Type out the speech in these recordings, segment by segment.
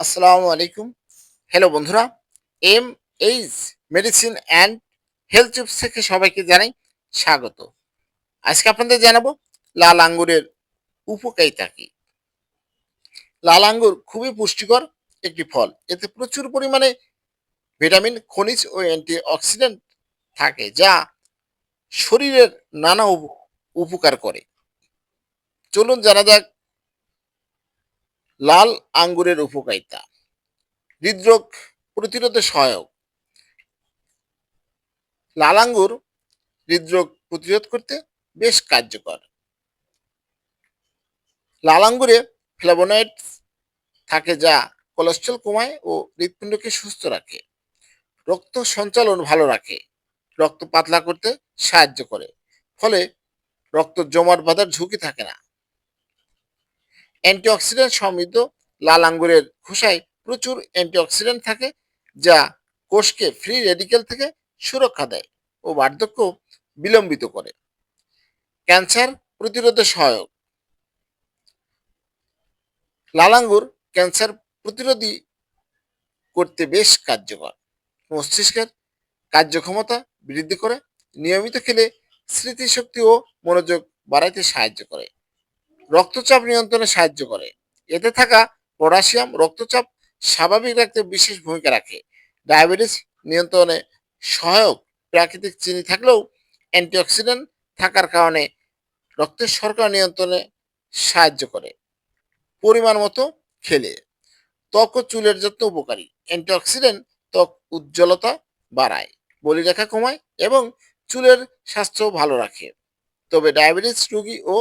আসসালামু আলাইকুম। হ্যালো বন্ধুরা M H medicine and health tips থেকে সবাইকে জানাই স্বাগত। আজকে আপনাদের জানাব লাল আঙ্গুরের উপকারিতা কি? লাল আঙ্গুর খুবই পুষ্টিকর একটি ফল। এতে প্রচুর পরিমাণে ভিটামিন, খনিজ ও অ্যান্টি অক্সিডেন্ট থাকে, যা শরীরের নানা উপ- উপকার করে। চলুন জানা যাক লাল আঙ্গুরের উপকারিতা। হৃদরোগ প্রতিরোধে সহায়ক। লাল আঙ্গুর হৃদরোগ প্রতিরোধ করতে বেশ কার্যকর। লাল আঙ্গুরে ফ্লেভোনয়েডস থাকে যা কোলেস্ট্রল কমায় ও হৃৎপিণ্ডকে সুস্থ রাখে। রক্ত সঞ্চালন ভালো রাখে। রক্ত পাতলা করতে সাহায্য করে। ফলে রক্ত জমাট বাঁধার ঝুঁকি থাকে না। অ্যান্টিঅক্সিডেন্ট সমৃদ্ধ লাল আঙ্গুরের খোসায় প্রচুর অ্যান্টিঅক্সিডেন্ট থাকে, যা কোষকে ফ্রি রেডিকেল থেকে সুরক্ষা দেয় ও বার্ধক্য বিলম্বিত করে। ক্যান্সার প্রতিরোধে সহায়ক। লাল আঙ্গুর ক্যান্সার প্রতিরোধী করতে বেশ কার্যকর। মস্তিষ্কের কার্যক্ষমতা বৃদ্ধি করে, নিয়মিত খেলে স্মৃতিশক্তি ও মনোযোগ বাড়াইতে সাহায্য করে। রক্তচাপ নিয়ন্ত্রণে সাহায্য করে। এতে থাকা পটাশিয়াম রক্তচাপ স্বাভাবিক রাখতে বিশেষ ভূমিকা রাখে। ডায়াবেটিস নিয়ন্ত্রণে সহায়ক প্রাকৃতিক চিনি থাকলেও অ্যান্টিঅক্সিডেন্ট থাকার কারণে রক্তের শর্করা নিয়ন্ত্রণে সাহায্য করে। পরিমাণ মতো খেলে। ত্বক ও চুলের যত্ন উপকারী। অ্যান্টিঅক্সিডেন্ট ত্বক উজ্জ্বলতা বাড়ায় বলিরেখা কমায় এবং চুলের স্বাস্থ্য ভালো রাখে। তবে ডায়াবেটিস রোগী ও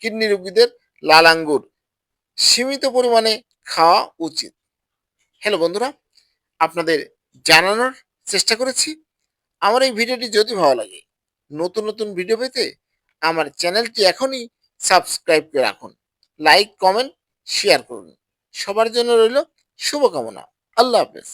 কিডনি রোগীদের লাল আঙ্গুর। সীমিত পরিমাণে খাওয়া উচিত। হ্যালো বন্ধুরা, আপনাদের জানানোর চেষ্টা করেছি। আমার এই ভিডিওটি যদি ভালো লাগে, নতুন নতুন ভিডিও পেতে আমার চ্যানেলটি এখনই সাবস্ক্রাইব করে রাখুন। লাইক কমেন্ট শেয়ার করুন। সবার জন্য রইল শুভকামনা। আল্লাহ হাফেজ।